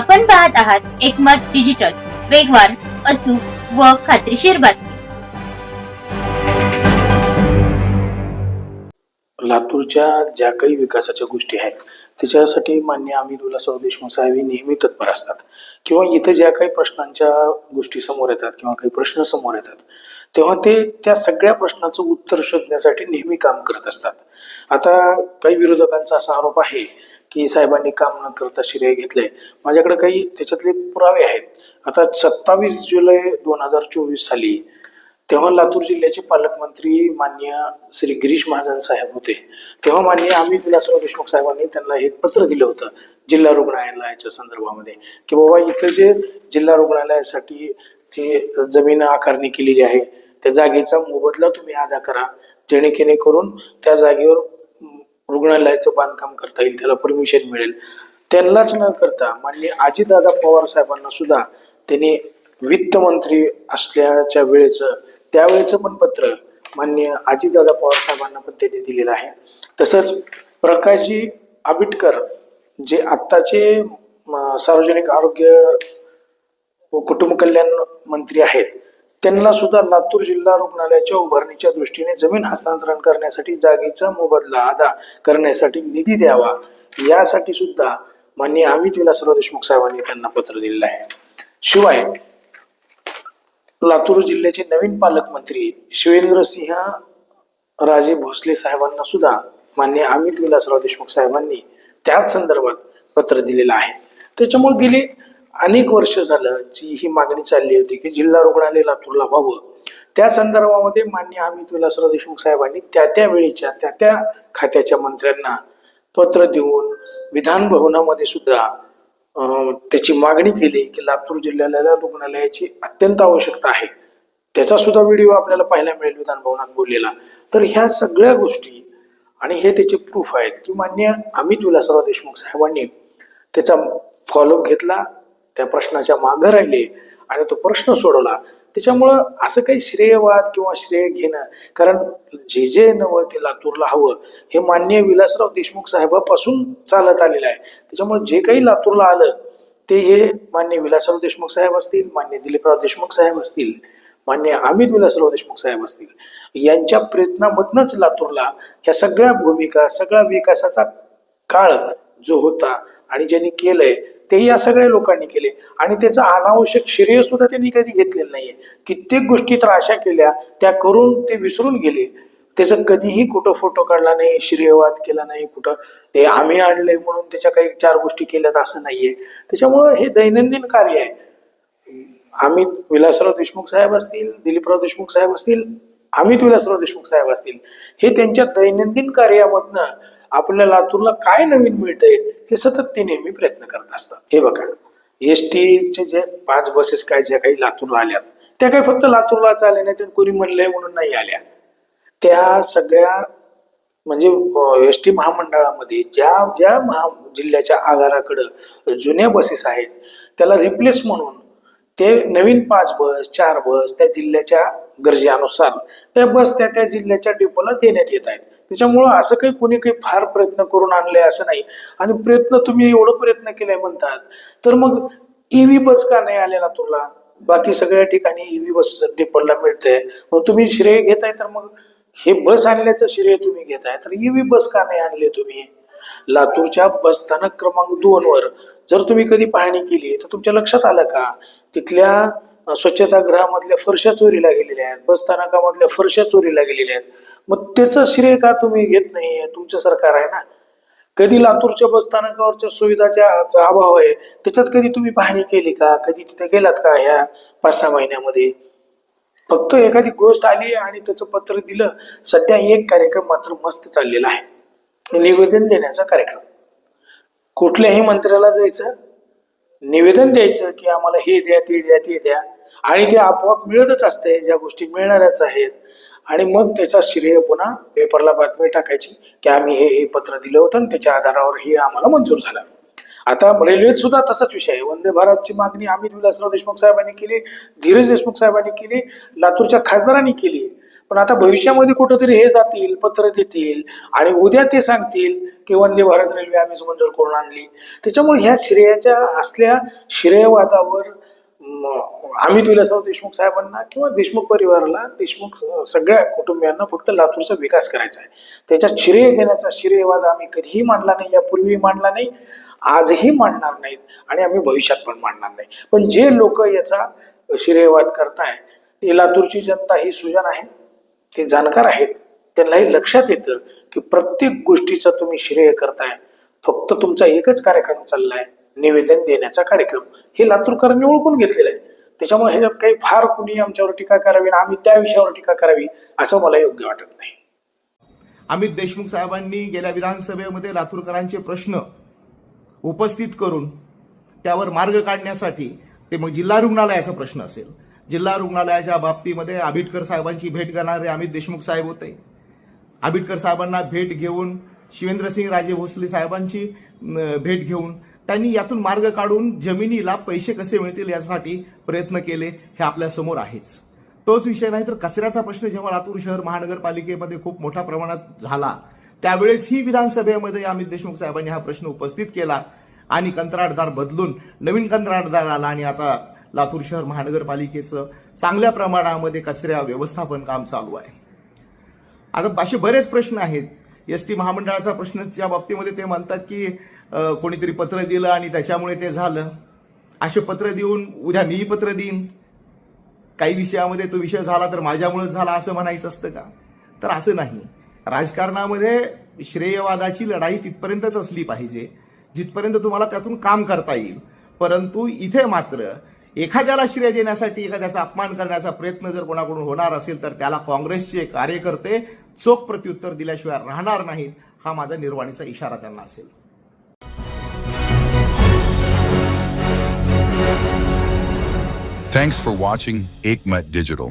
आपण पाहत आहात एकमत डिजिटल वेगवान अचूक व खात्रीशीर बातमी. लातूरच्या ज्या काही विकासाच्या गोष्टी आहेत त्याच्यासाठी मान्य अमित उल्हासराव देशमुख साहेब हे नेहमी तत्पर असतात. किंवा इथं ज्या काही प्रश्नांच्या गोष्टी समोर येतात किंवा काही प्रश्न समोर येतात तेव्हा ते त्या सगळ्या प्रश्नाचं उत्तर शोधण्यासाठी नेहमी काम करत असतात. आता काही विरोधकांचा असा आरोप आहे की साहेबांनी काम न करता श्रेय घेतले माझ्याकडे काही त्याच्यातले पुरावे आहेत. आता सत्तावीस जुलै दोन हजार चोवीस साली तेव्हा लातूर जिल्ह्याचे पालकमंत्री मान्य श्री गिरीश महाजन साहेब होते. तेव्हा मान्य आम्ही विलासराव देशमुख साहेबांनी त्यांना एक पत्र दिलं होतं जिल्हा रुग्णालयाच्या संदर्भामध्ये की बाबा इथं जे जिल्हा रुग्णालयासाठी जी जमीन आकारणी केलेली आहे त्या जागेचा मोबदला तुम्ही अदा करा. जेणेकेने करून त्या जागेवर रुग्णालयाचं बांधकाम करता येईल त्याला परमिशन मिळेल. त्यांनाच न करता मान्य अजितदादा पवार साहेबांना सुद्धा त्यांनी वित्त मंत्री असल्याच्या वेळेचं त्यावेळेचं पण पत्र मान्य अजितदादा पवार साहेबांना पण त्यांनी दिलेलं आहे. तसंच प्रकाशजी आबिटकर जे आत्ताचे सार्वजनिक आरोग्य व कुटुंब कल्याण मंत्री आहेत त्यांना सुद्धा लातूर जिल्हा रुग्णालयाच्या उभारणीच्या दृष्टीने जमीन हस्तांतरण करण्यासाठी जागेचा मोबदला अदा करण्यासाठी निधी द्यावा यासाठी सुद्धा माननीय अमित विलासराव देशमुख साहेबांनी त्यांना पत्र दिलेलं आहे. शिवाय लातूर जिल्ह्याचे नवीन पालकमंत्री शिवेंद्रसिंह राजे भोसले साहेबांना सुद्धा मान्य अमित विलासराव देशमुख साहेबांनी त्याच संदर्भात पत्र दिलेलं आहे. त्याच्यामुळे गेले अनेक वर्ष झालं जी ही मागणी चालली होती की जिल्हा रुग्णालय लातूरला व्हावं. त्या संदर्भामध्ये मान्य अमित विलासराव देशमुख साहेबांनी त्या त्या वेळेच्या त्या त्या खात्याच्या मंत्र्यांना पत्र देऊन विधान भवनामध्ये सुद्धा त्याची मागणी केली की लातूर जिल्ह्याला रुग्णालयाची अत्यंत आवश्यकता आहे. त्याचा सुद्धा व्हिडिओ आपल्याला पाहायला मिळेल विधान भवनात बोललेला. तर ह्या सगळ्या गोष्टी आणि हे त्याचे प्रूफ आहेत की मान्य अमित विलासराव देशमुख साहेबांनी त्याचा फॉलोअप घेतला. त्या प्रश्नाच्या मागं राहिले आणि तो प्रश्न सोडवला. त्याच्यामुळं असं काही श्रेयवाद किंवा श्रेय घेणं कारण जे जे नवं ते लातूरला हवं हे मान्य विलासराव देशमुख साहेबापासून चालत आलेलं आहे. त्याच्यामुळे जे काही लातूरला आलं ते हे मान्य विलासराव देशमुख साहेब असतील मान्य दिलीपराव देशमुख साहेब असतील मान्य अमित विलासराव देशमुख साहेब असतील यांच्या प्रयत्नामधनच लातूरला ह्या सगळ्या भूमिका सगळ्या विकासाचा काळ जो होता आणि ज्यांनी केलंय तेही या सगळ्या लोकांनी केले. आणि त्याचं अनावश्यक श्रेय सुद्धा त्यांनी कधी घेतलेलं नाहीये. कित्येक गोष्टी तर अशा केल्या त्या करून ते विसरून गेले. त्याचं कधीही कुठं फोटो काढला नाही श्रेयवाद केला नाही कुठं ते आम्ही आणले म्हणून त्याच्या काही चार गोष्टी केल्यात असं नाहीये. त्याच्यामुळं हे दैनंदिन कार्य आहे. आम्ही विलासराव देशमुख साहेब असतील दिलीपराव देशमुख साहेब असतील अमित विलासराव देशमुख साहेब असतील हे त्यांच्या दैनंदिन कार्यामधनं आपल्या लातूरला काय नवीन मिळतंय हे सतत ते नेहमी प्रयत्न करत असतात. हे बघा एस टीचे जे पाच बसेस काय ज्या काही लातूरला आल्यात त्या काही फक्त लातूरलाच आल्या नाही तर कोणी म्हणलंय म्हणून नाही आल्या. त्या सगळ्या म्हणजे एस टी महामंडळामध्ये ज्या ज्या महा जिल्ह्याच्या आगाराकडं जुन्या बसेस आहेत त्याला रिप्लेस म्हणून ते नवीन पाच बस चार बस त्या जिल्ह्याच्या गरजेनुसार त्या बस त्या त्या जिल्ह्याच्या डेपोला देण्यात येत आहेत. त्याच्यामुळं असं काही कोणी काही फार प्रयत्न करून आणले असं नाही. आणि प्रयत्न तुम्ही एवढं प्रयत्न केलाय म्हणतात. तर मग ईव्ही बस का नाही आलेला तुला? बाकी सगळ्या ठिकाणी ईव्ही बस डेपोला मिळते मग तुम्ही श्रेय घेताय तर मग हे बस आणल्याचं श्रेय तुम्ही घेताय. तर ईव्ही बस का नाही आणले तुम्ही? लातूरच्या बस स्थानक क्रमांक दोन वर. जर तुम्ही कधी पाहणी केली तर तुमच्या लक्षात आलं का? तिथल्या स्वच्छतागृहामधल्या फरशा चोरीला गेलेल्या आहेत बसस्थानकामधल्या फरशा चोरीला गेलेल्या आहेत. मग त्याचं श्रेय का तुम्ही घेत नाही? तुमचं सरकार आहे ना? कधी लातूरच्या बसस्थानकावरच्या सुविधाच्या अभाव आहे त्याच्यात कधी तुम्ही पाहणी केली का? कधी तिथे गेलात का ह्या पाच सहा महिन्यामध्ये? फक्त एखादी गोष्ट आली आणि त्याचं पत्र दिलं सध्या एक कार्यक्रम मात्र मस्त चाललेला आहे. निवेदन देण्याचा कार्यक्रम. कुठल्याही मंत्र्याला जायचं निवेदन द्यायचं की आम्हाला हे द्या ते द्या ते द्या. आणि ते आपोआप मिळतच असते ज्या गोष्टी मिळणाऱ्याच आहेत. आणि मग त्याचा श्रेय पुन्हा पेपरला बातमी टाकायची की आम्ही हे हे पत्र दिलं होतं आणि त्याच्या आधारावर हे आम्हाला मंजूर झालं. आता रेल्वेत सुद्धा तसाच विषय आहे. वंदे भारतची मागणी अमित विलासराव देशमुख साहेबांनी केली धीरज देशमुख साहेबांनी केली लातूरच्या खासदारांनी केली. पण आता भविष्यामध्ये कुठंतरी हे जातील पत्र देतील आणि उद्या ते सांगतील की वंदे भारत रेल्वे आम्हीच मंजूर करून आणली. त्याच्यामुळे ह्या श्रेयाच्या असल्या श्रेयवादावर आम्ही विलासराव देशमुख साहेबांना किंवा देशमुख परिवाराला देशमुख सगळ्या कुटुंबियांना फक्त लातूरचा विकास करायचा आहे. त्याच्यात श्रेय घेण्याचा श्रेयवाद आम्ही कधीही मांडला नाही यापूर्वी मांडला नाही आजही मांडणार नाहीत आणि आम्ही भविष्यात पण मांडणार नाही. पण जे लोक याचा श्रेयवाद करताय ती लातूरची जनता ही सुजन आहे. ते जाणकार आहेत. त्यांनाही लक्षात येतं की प्रत्येक गोष्टीचा तुम्ही श्रेय करताय. फक्त तुमचा एकच कार्यक्रम चाललाय निवेदन देण्याचा कार्यक्रम. हे लातूरकरांनी ओळखून घेतलेलं आहे. त्याच्यामुळे ह्याच्यात काही फार कुणी आमच्यावर टीका करावी आणि आम्ही त्या विषयावर टीका करावी असं मला योग्य वाटत नाही. अमित देशमुख साहेबांनी गेल्या विधानसभेमध्ये लातूरकरांचे प्रश्न उपस्थित करून त्यावर मार्ग काढण्यासाठी ते मग जिल्हा रुग्णालयाचा प्रश्न असेल. जिल्हा रुग्णालयाच्या बाबतीमध्ये आबिटकर साहेबांची भेट करणारे अमित देशमुख साहेब होते. आबिटकर साहेबांना भेट घेऊन शिवेंद्रसिंग राजे भोसले साहेबांची भेट घेऊन त्यांनी यातून मार्ग काढून जमिनीला पैसे कसे मिळतील यासाठी प्रयत्न केले हे आपल्यासमोर आहेच. तोच विषय नाही तर कचऱ्याचा प्रश्न जेव्हा लातूर शहर महानगरपालिकेमध्ये खूप मोठ्या प्रमाणात झाला त्यावेळेस ही विधानसभेमध्ये अमित देशमुख साहेबांनी हा प्रश्न उपस्थित केला आणि कंत्राटदार बदलून नवीन कंत्राटदार आला आणि आता लातूर शहर महानगरपालिकेचं चांगल्या प्रमाणामध्ये कचऱ्या व्यवस्थापन काम चालू आहे. आता असे बरेच प्रश्न आहेत. एस टी महामंडळाचा प्रश्नच्या बाबतीमध्ये ते म्हणतात की कोणीतरी पत्र दिलं आणि त्याच्यामुळे ते झालं. असे पत्र देऊन उद्या मीही पत्र देईन. काही विषयामध्ये तो विषय झाला तर माझ्यामुळेच झाला असं म्हणायचं असतं का? तर असं नाही. राजकारणामध्ये श्रेयवादाची लढाई तिथपर्यंतच असली पाहिजे. जिथपर्यंत तुम्हाला त्यातून काम करता येईल. परंतु इथे मात्र एखाद्याला श्रेय देण्यासाठी एखाद्याचा अपमान करण्याचा प्रयत्न जर कोणाकडून होणार असेल तर त्याला काँग्रेसचे कार्यकर्ते चोख प्रत्युत्तर दिल्याशिवाय राहणार नाहीत हा माझा निर्वाणीचा इशारा त्यांना असेल Thanks for watching Aikmat Digital.